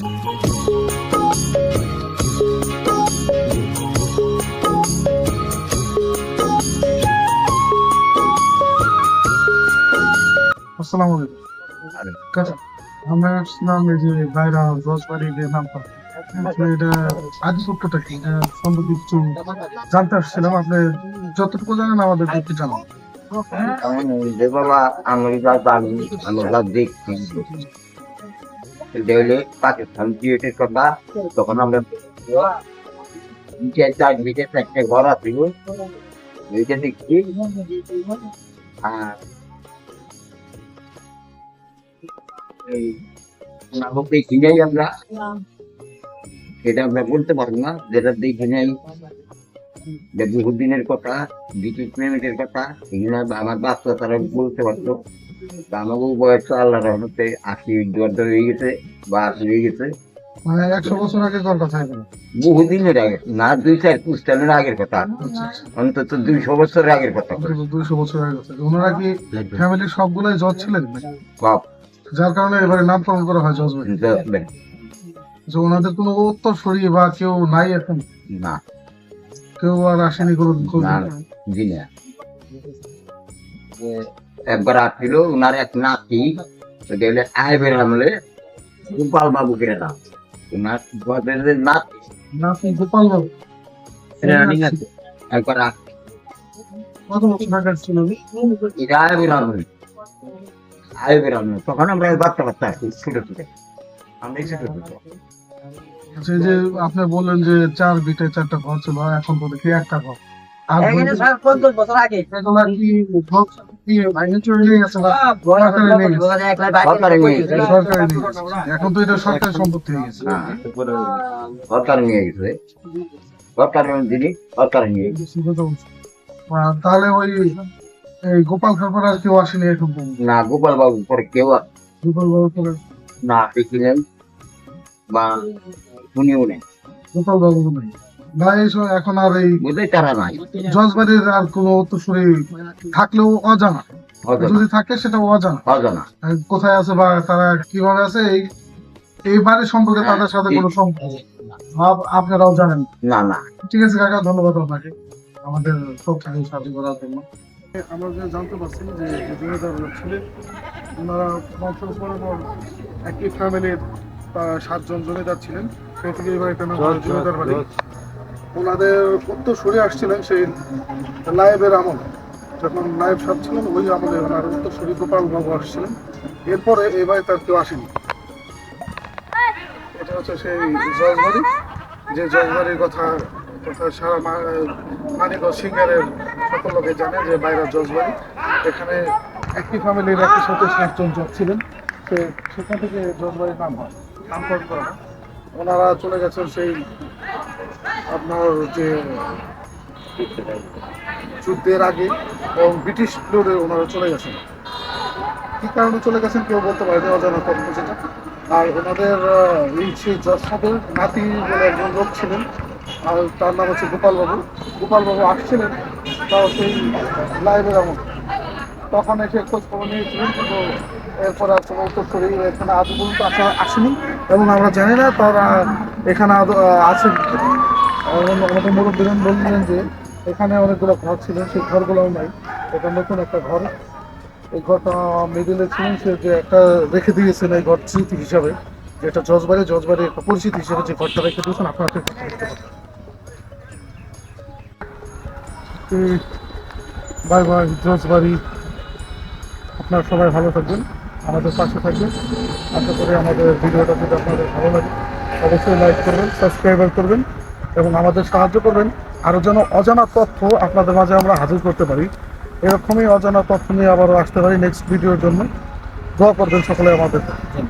আসসালামু আলাইকুম। কাকা আমরা আসলাম এই যে বাইরা রসবাড়ি যে নামটা এটা আদিপুত্রটা কি? সম্পর্কে একটু জানতে আসছিলাম। আপনি যতটুকু জানেন আমাদের একটু জানান। যে বাবা আমেরিকা জানি আমরা দেখছি দেখলে পাকিস্তান কথা তখন আমরা একটা ঘর আর এই দেখি আমরা আমরা বলতে না দেখি কথা কথা, এগুলো আমার বাচ্চা তারা বলতে পারতো। তা বয়স তো আল্লাহ রহমতে আশি দর হয়ে গেছে বা আশি হয়ে গেছে। মানে একশো বছর আগে কোন কথা বহুদিনের আগে না দুই চার পুস্তানের আগের কথা। আচ্ছা আচ্ছা। অন্তত দুইশো বছরের আগের কথা। দুইশো বছর আগে কথা। ওনারা কি ফ্যামিলির সবগুলাই জজ ছিলেন? বাপ যার কারণে এবারে নামকরণ করা হয় জজবাড়ি দেখবেন যে ওনাদের কোনো উত্তর সরিয়ে বা কেউ নাই এখন? না। কেউ আর আসেনি কোনো? জি না। একবার আসছিল ওনার এক নাতি দেখলে আইবের আমলে গোপাল ওনার নাতি। গোপাল বাবু? রানিং আছে একবার আস- কত বছর আগে ছিল এটা আইবের আমলে আইবের আমলে তখন আমরা বাচ্চা বাচ্চা আছি ছোট ছোট। আমরা ছোট ছোট। আচ্ছা যে আপনি বললেন যে চার বিটে চারটা ঘর ছিল এখন তো দেখি একটা ঘর? এখানে? সরকারি। সরকারি। সরকারি তো এটা সরকারি সম্পত্তি হয়ে গেছে। হ্যাঁ সরকার নিয়ে গেছে। সরকার নিয়ে তাহলে ওই গোপাল খারপার আর কেউ আসেনি এখন না গোপাল বাবু পরে কেউ আর গোপাল বাবু পরে না দেখিলেন বা শুনিও নেই। গোপাল বাবু নেই। না এইসব এখন আর এই তারা নাই। জজবাড়ির আর কোনো উত্তরসূরি থাকলেও অজানা। যদি থাকে সেটা অজানা। অজানা। কোথায় আছে বা তারা কীভাবে আছে এই এই বাড়ির সম্পর্কে তাদের সাথে কোনো সম্পর্ক আপনারাও জানেন। না না। ঠিক আছে কাকা ধন্যবাদ আপনাকে। আমাদের তথ্য সাহায্য করার জন্য। আমরা যে জানতে পারছি যে জমিদার ছিলেন ওনারা বংশ পরপর একই ফ্যামিলির সাতজন জমিদার ছিলেন। নাম হলো জমিদার বাড়ি। ওনাদের উত্তর সরে আসছিলেন সেই লাইবের আমল। যখন নায়েব সাহেব ছিলেন, ওই আমলে ওনার উত্তর সরি গোপাল বাবু আসছিলেন। এরপরে এই তার কেউ আসেনি। এটা হচ্ছে সেই জজবাড়ি যে জজবাড়ির কথা কথা সারা মানিকগঞ্জ সিঙ্গারের সকল লোকে জানে যে বাইরের জজবাড়ি। এখানে একই ফ্যামিলির একই সাথে সাতজন জজ ছিলেন। সে সেখান থেকে জজবাড়ির নাম হয়। নামকরণ করা ওনারা চলে গেছেন সেই আপনার যে যুদ্ধের আগে এবং ব্রিটিশ পিরিয়ডে ওনারা চলে গেছেন। কি কারণে চলে গেছেন কেউ বলতে পারে না, অজানা তথ্য যেটা আর ওনাদের এই সেই নাতি বলে একজন লোক ছিলেন, আর তার নাম হচ্ছে গোপালবাবু। গোপালবাবু আসছিলেন, তাও সেই লাইভের এমন তখন এসে খোঁজ খবর নিয়েছিলেন, কিন্তু এরপর আর উত্তর শরীর এখানে আজ পর্যন্ত আসা আসেনি, এবং আমরা জানি না তারা এখানে আছেন আমাদের মুরব্বীরা বললেন যে এখানে অনেকগুলো ঘর ছিল, সেই ঘরগুলোও নাই। এটা নতুন একটা ঘর। এই ঘরটা মিডিলে ছিলেন, সে যে একটা রেখে দিয়েছেন এই ঘর স্মৃতি হিসাবে, যেটা জজবাড়ি জজবাড়ি একটা পরিচিতি হিসেবে যে ঘরটা রেখে দিয়েছেন, আপনারা বাই বাই, জজবাড়ি। আপনারা সবাই ভালো থাকবেন, আমাদের পাশে থাকবেন। আশা করি আমাদের ভিডিওটা যদি আপনাদের ভালো লাগে, অবশ্যই লাইক করবেন সাবস্ক্রাইবার করবেন। এবং আমাদের সাহায্য করবেন। আরও যেন অজানা তথ্য আপনাদের মাঝে আমরা হাজির করতে পারি। এরকমই অজানা তথ্য নিয়ে আবারও আসতে পারি নেক্সট ভিডিওর জন্য। দোয়া করবেন সকলে আমাদের। জন্য